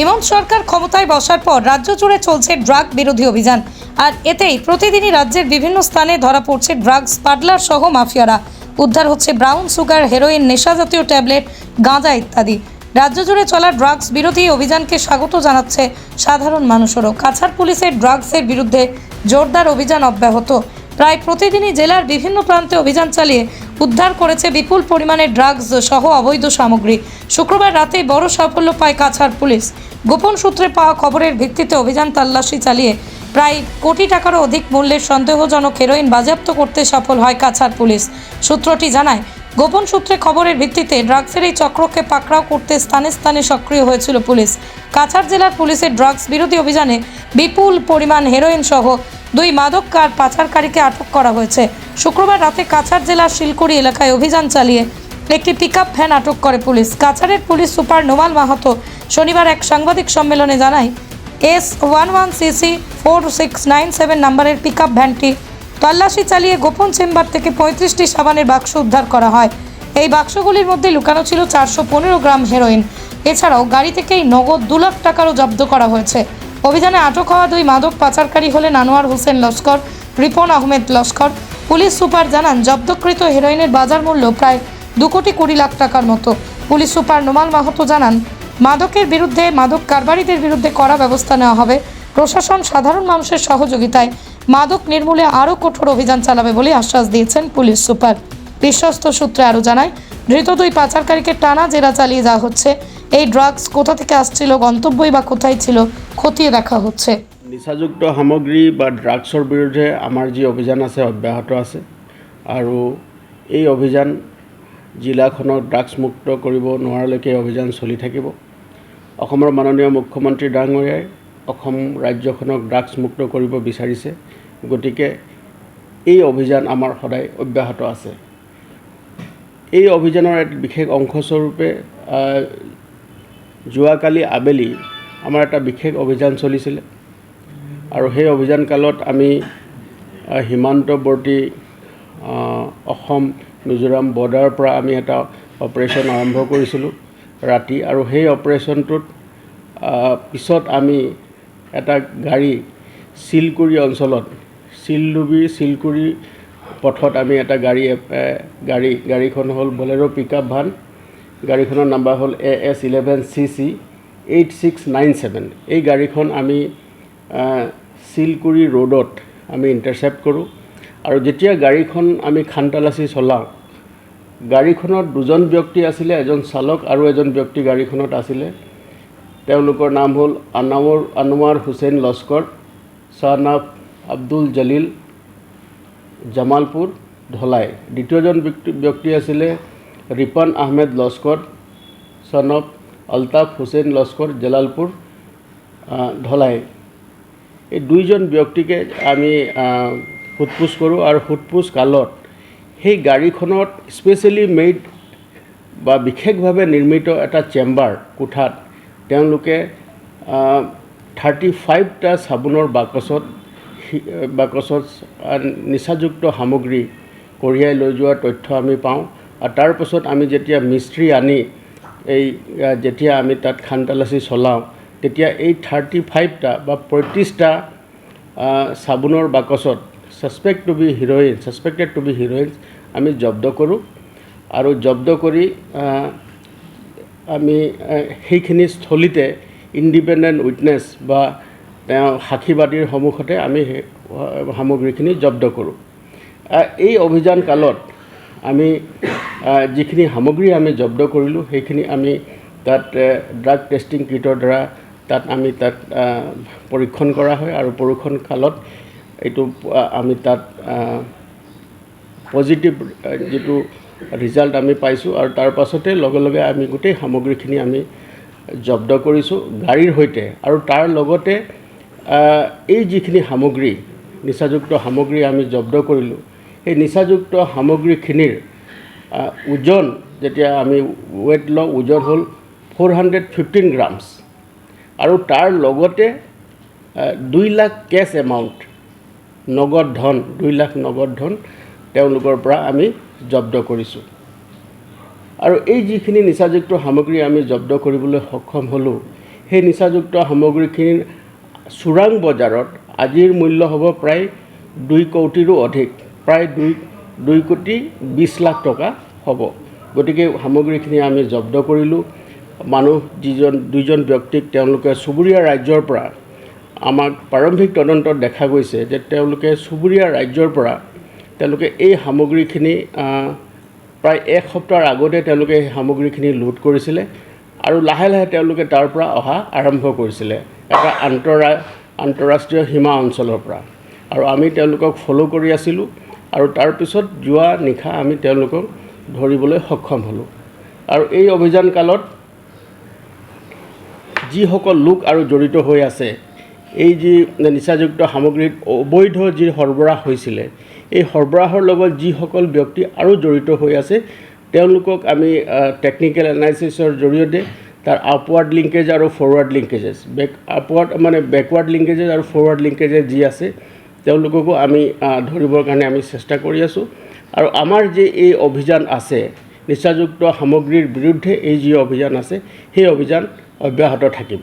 হিমন্ত সরকার ক্ষমতায় বসার পর রাজ্য জুড়ে চলছে ড্রাগ বিরোধী অভিযান। আর এতেই প্রতিদিনই রাজ্যের বিভিন্ন স্থানে ধরা পড়ছে ড্রাগস পার্লার সহ মাফিয়ারা। উদ্ধার হচ্ছে ব্রাউন সুগার, হেরোইন নেশাজাতীয় ট্যাবলেট, গাঁজা ইত্যাদি। রাজ্য জুড়ে চলা ড্রাগস বিরোধী অভিযানকে স্বাগত জানাচ্ছে সাধারণ মানুষেরও। কাছাড় পুলিশের ড্রাগসের বিরুদ্ধে জোরদার অভিযান অব্যাহত। প্রায় প্রতিদিনই জেলার বিভিন্ন প্রান্তে অভিযান চালিয়ে উদ্ধার করেছে বিপুল পরিমাণে ড্রাগস সহ অবৈধ সামগ্রী। শুক্রবার রাতে বড় সাফল্য পায় কাছাড় পুলিশ। গোপন সূত্রে পাওয়া খবরের ভিত্তিতে অভিযান তল্লাশি চালিয়ে প্রায় কোটি টাকারও অধিক মূল্যের সন্দেহজনক হেরোইন বাজেয়াপ্ত করতে সফল হয় কাছাড় পুলিশ। সূত্রটি জানায়, গোপন সূত্রে খবরের ভিত্তিতে ড্রাগসের এই চক্রকে পাকড়াও করতে স্থানে স্থানে সক্রিয় হয়েছিল পুলিশ। কাছাড় জেলার পুলিশের ড্রাগস বিরোধী অভিযানে বিপুল পরিমাণ হেরোইন সহ দুই মাদক কার পাচারকারীকে আটক করা হয়েছে। শুক্রবার রাতে কাছাড় জেলার শিলকুড়ি এলাকায় অভিযান চালিয়ে একটি পিকআপ ভ্যান আটক করে পুলিশ। কাছাড়ের পুলিশ সুপার নোমাল মাহাতো শনিবার এক সাংবাদিক সম্মেলনে জানায়, S one one CC four six nine seven নাম্বারের পিকআপ ভ্যানটি তল্লাশি চালিয়ে গোপন চেম্বার থেকে পঁয়ত্রিশটি সাবানের বাক্স উদ্ধার করা হয়। এই বাক্সগুলির মধ্যে লুকানো ছিল চারশো পনেরো গ্রাম হেরোইন। এছাড়াও গাড়ি থেকেই নগদ দু লাখ টাকারও জব্দ করা হয়েছে। অভিযানে আটক হওয়া দুই মাদক পাচারকারী হলেন আনোয়ার হোসেন লস্কর, রিপন আহমেদ লস্কর। পুলিশ সুপার জানান, জব্দকৃত হেরোইনের বাজার মূল্য প্রায় দু কোটি কুড়ি লাখ টাকার মতো। পুলিশ সুপার নোমাল মাহাতো জানান, মাদকের বিরুদ্ধে মাদক কারবারিদের বিরুদ্ধে কড়া ব্যবস্থা নেওয়া হবে। প্রশাসন সাধারণ মানুষের সহযোগিতায় মাদক নির্মূলে আরও কঠোর অভিযান চালাবে বলে আশ্বাস দিয়েছেন পুলিশ সুপার। বিশ্বস্ত সূত্রে আরও জানায়, ধৃত দুই পাচারকারীকে টানা জেরা চালিয়ে যাওয়া হচ্ছে। এই ড্রাগস কোথা থেকে আসছিল, গন্তব্যই বা কোথায় ছিল, খতিয়ে দেখা হচ্ছে। নিচাযুক্ত সামগ্ৰী বা ড্ৰাগছৰ বিৰুদ্ধে আমাৰ যি অভিযান আছে, অব্যাহত আছে। আৰু এই অভিযান জিলাখনক ড্ৰাগছমুক্ত কৰিব নোৱাৰালৈকে এই অভিযান চলি থাকিব। অসমৰ মাননীয় মুখ্যমন্ত্ৰী ডাঙৰীয়াই অসম ৰাজ্যখনক ড্ৰাগছমুক্ত কৰিব বিচাৰিছে। গতিকে এই অভিযান আমাৰ সদায় অব্যাহত আছে। এই অভিযানৰ এক বিশেষ অংশস্বৰূপে যোৱাকালি আবেলি আমাৰ এটা বিশেষ অভিযান চলিছিলে। আৰু সেই অভিযান কালত আমি সীমান্তৱৰ্তী অসম, মিজোৰাম বৰ্ডাৰৰ পৰা আমি এটা অপাৰেশ্যন আৰম্ভ কৰিছিলোঁ ৰাতি। আৰু সেই অপাৰেশ্যনটোত পিছত আমি এটা গাড়ী চিলকুৰি অঞ্চলত, চিলডুবি চিলকুৰি পথত আমি এটা গাড়ী গাড়ী, গাড়ীখন হ'ল বলেৰ' পিকআপ ভান গাড়ীখনৰ নাম্বাৰ হ'ল A S eleven C C eight six nine seven এই গাড়ীখন আমি আহ, চিলকুৰি ৰোডত আমি ইণ্টাৰচেপ্ট কৰোঁ। আৰু যেতিয়া গাড়ীখন আমি খানতালাচি চলাওঁ গাড়ীখনত দুজন ব্যক্তি আছিলে এজন চালক আৰু এজন ব্যক্তি গাড়ীখনত আছিলে। তেওঁলোকৰ নাম হ'ল আনামৰ আনোৱাৰ হুছেইন লস্কৰ ছান আব্দুল জলিল জামালপুৰ ধলাই। দ্বিতীয়জন ব্যক্তি ব্যক্তি আছিলে ৰিপান আহমেদ লস্কৰ ছান অফ আলতাফ হুছেইন লস্কৰ জালালপুৰ আহ, ধলাই এই দুইজন ব্যক্তিকে আমি সোধপোছ কৰোঁ আৰু সোধপোছ কালত সেই গাড়ীখনত স্পেচিয়েলি মেড বা বিশেষভাৱে নিৰ্মিত এটা চেম্বাৰ কোঠাত তেওঁলোকে থাৰ্টি ফাইভটা চাবোনৰ বাকচত বাকচত নিচাযুক্ত সামগ্ৰী কঢ়িয়াই লৈ যোৱাৰ তথ্য আমি পাওঁ। আৰু তাৰ পাছত আমি যেতিয়া মিস্ত্ৰী আনি এই যেতিয়া আমি তাত খানতালাচি চলাওঁ, তেতিয়া এই থাৰ্টি ফাইভটা বা পঁয়ত্ৰিছটা চাবোনৰ বাকচত suspect to be heroin suspected to be heroin আমি জব্দ কৰোঁ আৰু জব্দ কৰি আমি সেইখিনি স্থলীতে ইণ্ডিপেণ্ডেণ্ট উইটনেছ বা তেওঁ সাক্ষীবাদীৰ সন্মুখতে আমি সামগ্ৰীখিনি জব্দ কৰোঁ। এই অভিযান কালত আমি যিখিনি সামগ্ৰী আমি জব্দ কৰিলোঁ, সেইখিনি আমি তাত ড্ৰাগ টেষ্টিং কিটৰ দ্বাৰা তাত আমি তাত পৰীক্ষণ কৰা হয় আৰু পৰীক্ষণ কালত এইটো আমি তাত পজিটিভ যিটো ৰিজাল্ট আমি পাইছোঁ আৰু তাৰ পাছতে লগে লগে আমি গোটেই সামগ্ৰীখিনি আমি জব্দ কৰিছোঁ গাড়ীৰ সৈতে আৰু তাৰ লগতে এই যিখিনি সামগ্ৰী, নিচাযুক্ত সামগ্ৰী আমি জব্দ কৰিলোঁ সেই নিচাযুক্ত সামগ্ৰীখিনিৰ ওজন, যেতিয়া আমি ৱেইট লওঁ, ওজন হ'ল ফ'ৰ হাণ্ড্ৰেড ফিফটিন গ্ৰামছ আৰু তাৰ লগতে দুই লাখ কেছ এমাউণ্ট নগদ ধন, দুই লাখ নগদ ধন তেওঁলোকৰ পৰা আমি জব্দ কৰিছোঁ। আৰু এই যিখিনি নিচাযুক্ত সামগ্ৰী আমি জব্দ কৰিবলৈ সক্ষম হ'লোঁ, সেই নিচাযুক্ত সামগ্ৰীখিনিৰ চোৰাং বজাৰত আজিৰ মূল্য হ'ব প্ৰায় দুই কোটিৰো অধিক। প্ৰায় দুই দুই কোটি বিছ লাখ টকা হ'ব। গতিকে সামগ্ৰীখিনি আমি জব্দ কৰিলোঁ। মানুহ যিজন, দুইজন ব্যক্তিক তেওঁলোকে চুবুৰীয়া ৰাজ্যৰ পৰা আমাক প্ৰাৰম্ভিক তদন্তত দেখা গৈছে যে তেওঁলোকে চুবুৰীয়া ৰাজ্যৰ পৰা তেওঁলোকে এই সামগ্ৰীখিনি প্ৰায় এক সপ্তাহৰ আগতে তেওঁলোকে সেই সামগ্ৰীখিনি লোড কৰিছিলে আৰু লাহে লাহে তেওঁলোকে তাৰ অহা আৰম্ভ কৰিছিলে, এটা আন্তৰা, আন্তঃৰাষ্ট্ৰীয় সীমা অঞ্চলৰ পৰা। আৰু আমি তেওঁলোকক ফ'ল' কৰি আছিলোঁ। আৰু তাৰপিছত যোৱা নিশা আমি তেওঁলোকক ধৰিবলৈ সক্ষম হ'লোঁ। আৰু এই অভিযান কালত যিসকল লোক আৰু জড়িত হৈ আছে, এই যি নিচাযুক্ত সামগ্ৰীত অবৈধ যি সৰবৰাহ হৈছিলে, এই সৰবৰাহৰ লগত যিসকল ব্যক্তি আৰু জড়িত হৈ আছে, তেওঁলোকক আমি টেকনিকেল এনালাইচিছৰ জৰিয়তে তাৰ আপৱাৰ্ড লিংকেজ আৰু ফৰৱাৰ্ড লিংকেজেছ বেক আপৱাৰ্ড মানে বেকৱাৰ্ড লিংকেজেছ আৰু ফৰৱাৰ্ড লিংকেজেছ যি আছে তেওঁলোককো আমি ধৰিবৰ কাৰণে আমি চেষ্টা কৰি আছোঁ। আৰু আমাৰ যি এই অভিযান আছে, নিচাযুক্ত সামগ্ৰীৰ বিৰুদ্ধে এই যি অভিযান আছে, সেই অভিযান অব্যাহত থাকিব।